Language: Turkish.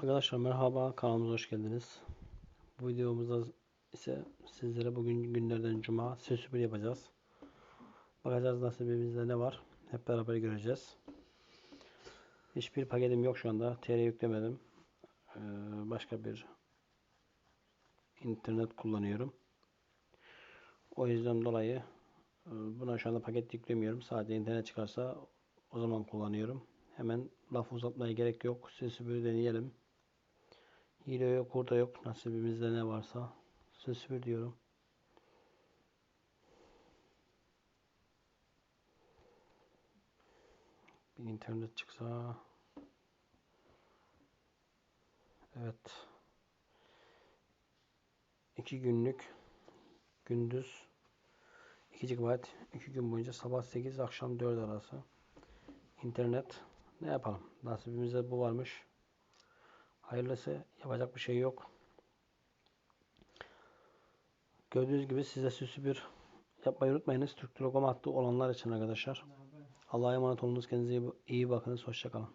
Arkadaşlar merhaba kanalımıza hoş geldiniz. Bu videomuzda ise sizlere bugün günlerden cuma ses süpür yapacağız. Bakacağız nasibimizde ne var. Hep beraber göreceğiz. Hiçbir paketim yok şu anda. TR yüklemedim. Ee, başka bir internet kullanıyorum. O yüzden dolayı e, buna şu anda paket yüklemiyorum. Sadece internet çıkarsa o zaman kullanıyorum. Hemen laf uzatmaya gerek yok. Ses süpürü deneyelim. Hile yok, kurda yok. Nasibimizde ne varsa. Ses süpür diyorum. Bir internet çıksa. Evet. 2 günlük gündüz 2 GB 2 gün boyunca sabah 8 akşam 4 arası internet ne yapalım nasibimizde bu varmış hayırlısı yapacak bir şey yok. Gördüğünüz gibi size süsü bir yapmayı unutmayınız. Türk Telekom hattı olanlar için arkadaşlar. Allah'a emanet olunuz. Kendinize iyi bakınız. Hoşçakalın